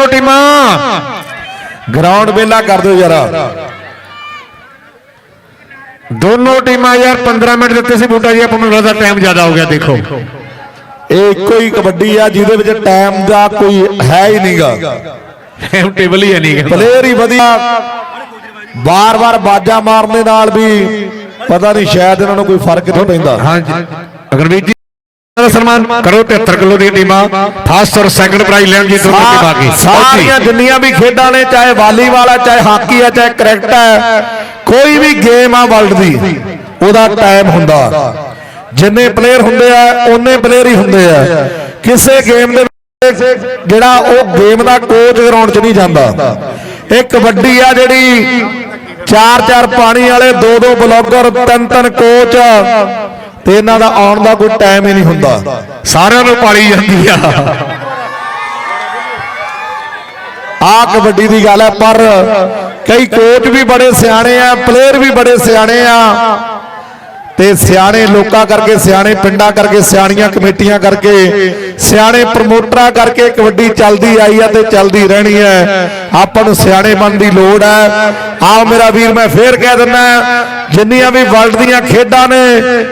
ਦੋਨੋਂ ਟੀਮਾਂ ਗਰਾਊਂਡ ਵੇਲਾ ਕਰ ਦਿਓ ਯਾਰ ਦੋਨੋਂ ਟੀਮਾਂ ਯਾਰ 15 ਮਿੰਟ ਦਿੱਤੇ ਸੀ ਬੂਟਾ ਜੀ ਆਪਾਂ ਨੂੰ ਲੱਗਦਾ ਟਾਈਮ ਜ਼ਿਆਦਾ ਹੋ ਗਿਆ ਦੇਖੋ। ਇਹ ਇੱਕੋ ਹੀ ਕਬੱਡੀ ਆ ਜਿਹਦੇ ਵਿੱਚ ਟਾਈਮ ਦਾ ਕੋਈ ਹੈ ਹੀ ਨਹੀਂਗਾ ਟਾਈਮ ਟੇਬਲ ਹੀ ਹੈ ਨਹੀਂ ਗਾ। ਪਲੇਅਰ ਹੀ ਵਧੀਆ। ਬਾਰ-ਬਾਰ ਬਾਜਾ ਮਾਰਨ ਦੇ ਨਾਲ ਵੀ ਪਤਾ ਨਹੀਂ ਸ਼ਾਇਦ ਇਹਨਾਂ ਨੂੰ ਕੋਈ ਫ਼ਰਕ ਨਹੀਂ ਪੈਂਦਾ। ਹਾਂਜੀ। ਅਗਰਵੀਰ ਜੀ ਦਾ ਸਨਮਾਨ ਕਰੋ 73 ਕਿਲੋ ਦੀਆਂ ਟੀਮਾਂ। ਫਸਟ ਔਰ ਸੈਕੰਡ ਪ੍ਰਾਈਜ਼ ਲੈਣ ਜੀ ਦੋਨੋਂ ਟੀਮਾਂ ਕੀ ਸਾਰੀਆਂ ਜਿੰਨੀਆਂ ਵੀ ਖੇਡਾਂ ਨੇ ਚਾਹੇ ਵਾਲੀਬਾਲ ਆ ਚਾਹੇ ਹਾਕੀ ਆ ਚਾਹੇ ਕ੍ਰਿਕਟ ਆ ਕੋਈ ਵੀ ਗੇਮ ਆ ਵਰਲਡ ਦੀ ਉਹਦਾ ਟਾਈਮ ਹੁੰਦਾ। ਜਿੰਨੇ ਪਲੇਅਰ ਹੁੰਦੇ ਆ ਉਹਨੇ ਪਲੇਅਰ ਹੀ ਹੁੰਦੇ ਆ। ਕਿਸੇ ਗੇਮ ਦੇ ਜਿਹੜਾ ਉਹ ਗੇਮ ਦਾ ਕੋਚ ਗਰਾਊਂਡ 'ਚ ਨਹੀਂ ਜਾਂਦਾ। ਇਹ ਕਬੱਡੀ ਆ ਜਿਹੜੀ ਚਾਰ ਚਾਰ ਪਾਣੀ ਵਾਲੇ ਦੋ ਦੋ ਬਲੌਗਰ ਤਿੰਨ ਤਿੰਨ ਕੋਚ ਤੇ ਇਹਨਾਂ ਦਾ ਆਉਣ ਦਾ ਕੋਈ ਟਾਈਮ ਹੀ ਨਹੀਂ ਹੁੰਦਾ। ਸਾਰਿਆਂ ਨੂੰ ਪਾਲੀ ਜਾਂਦੀ ਆ। ਆ ਕਬੱਡੀ ਦੀ ਗੱਲ ਹੈ, ਪਰ ਕਈ ਕੋਚ ਵੀ ਬੜੇ ਸਿਆਣੇ ਆ ਪਲੇਅਰ ਵੀ ਬੜੇ ਸਿਆਣੇ ਆ। ਤੇ ਸਿਆਣੇ ਲੋਕਾਂ ਕਰਕੇ ਸਿਆਣੇ ਪਿੰਡਾਂ ਕਰਕੇ ਸਿਆਣੀਆਂ ਕਮੇਟੀਆਂ ਕਰਕੇ ਸਿਆਣੇ ਪ੍ਰਮੋਟਰਾਂ ਕਰਕੇ ਕਬੱਡੀ ਚੱਲਦੀ ਆਈ ਆ ਤੇ ਚੱਲਦੀ ਰਹਿਣੀ ਹੈ। ਆਪਾਂ ਨੂੰ ਸਿਆਣੇ ਬਣਨ ਦੀ ਲੋੜ ਹੈ। ਆਓ ਮੇਰਾ ਵੀਰ ਮੈਂ ਫੇਰ ਕਹਿ ਦਿੰਦਾ ਜਿੰਨੀਆਂ ਵੀ ਵਰਲਡ ਦੀਆਂ ਖੇਡਾਂ ਨੇ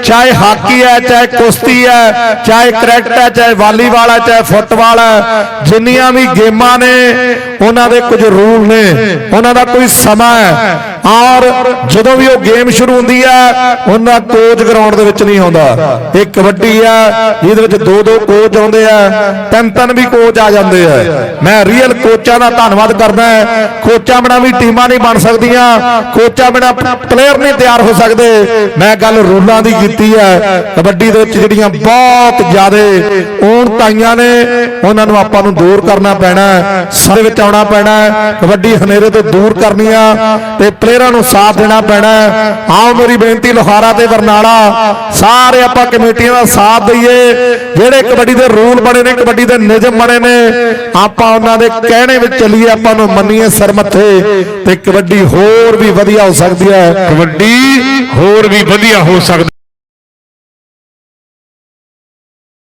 ਚਾਹੇ ਹਾਕੀ ਹੈ ਚਾਹੇ ਕੁਸ਼ਤੀ ਹੈ ਚਾਹੇ ਕ੍ਰਿਕਟ ਹੈ ਚਾਹੇ ਵਾਲੀਬਾਲ ਹੈ ਚਾਹੇ ਫੁੱਟਬਾਲ ਹੈ ਜਿੰਨੀਆਂ ਵੀ ਗੇਮਾਂ ਨੇ ਉਹਨਾਂ ਦੇ ਕੁਝ ਰੂਲ ਨੇ ਉਹਨਾਂ ਦਾ ਕੋਈ ਸਮਾਂ ਹੈ। ਔਰ ਜਦੋਂ ਵੀ ਉਹ ਗੇਮ ਸ਼ੁਰੂ ਹੁੰਦੀ ਹੈ, ਉਹਨਾਂ ਕੋਚ ਗਰਾਊਂਡ ਦੇ ਵਿੱਚ ਨਹੀਂ ਆਉਂਦਾ। ਇਹ ਕਬੱਡੀ ਆ ਜਿਹਦੇ ਵਿੱਚ ਦੋ ਦੋ ਕੋਚ ਆਉਂਦੇ ਆ ਤਿੰਨ ਤਿੰਨ ਵੀ ਕੋਚ ਆ ਜਾਂਦੇ ਆ। ਮੈਂ ਰੀਅਲ ਕੋਚਾਂ ਦਾ ਧੰਨਵਾਦ ਕਰਦਾ ਕੋਚਾਂ ਬਿਨਾਂ ਵੀ ਟੀਮਾਂ ਨਹੀਂ ਬਣ ਸਕਦੀਆਂ। ਕੋਚਾਂ ਬਿਨਾਂ ਪਲੇਅਰ ਨਹੀਂ ਤਿਆਰ ਹੋ ਸਕਦੇ। ਮੈਂ ਗੱਲ ਰੂਲਾਂ ਦੀ ਕੀਤੀ ਹੈ। ਕਬੱਡੀ ਦੇ ਵਿੱਚ ਜਿਹੜੀਆਂ ਬਹੁਤ ਜ਼ਿਆਦੇ ਊਣ ਤਾਈਆਂ ਨੇ, ਉਹਨਾਂ ਨੂੰ ਆਪਾਂ ਨੂੰ ਦੂਰ ਕਰਨਾ ਪੈਣਾ ਹੈ। ਵਿੱਚ ਆਉਣਾ ਪੈਣਾ ਕਬੱਡੀ ਹਨੇਰੇ ਤੋਂ ਦੂਰ ਕਰਨੀ ਆ। ਤੇ ਪਲੇਅਰਾਂ ਨੂੰ ਸਾਥ ਦੇਣਾ ਪੈਣਾ ਆਓ ਮੇਰੀ ਬੇਨਤੀ, ਲੋਹਾਰਾ ਤੇ ਬਰਨਾਲਾ ਸਾਰੇ ਆਪਾਂ ਕਮੇਟੀਆਂ ਦਾ ਸਾਥ ਦਈਏ। ਜਿਹੜੇ ਕਬੱਡੀ ਦੇ ਰੂਲ ਬਣੇ ਨੇ, ਕਬੱਡੀ ਦੇ ਨਿਯਮ ਬਣੇ ਨੇ, ਆਪਾਂ ਉਹਨਾਂ ਦੇ ਕਹਿਣੇ ਵਿੱਚ ਚੱਲੀਏ, ਆਪਾਂ ਨੂੰ ਮੰਨੀਏ ਸਿਰ ਮੱਥੇ ਤੇ ਕਬੱਡੀ ਹੋਰ ਵੀ ਵਧੀਆ ਹੋ ਸਕਦੀ ਹੈ। ਕਬੱਡੀ ਹੋਰ ਵੀ ਵਧੀਆ ਹੋ ਸਕਦੀ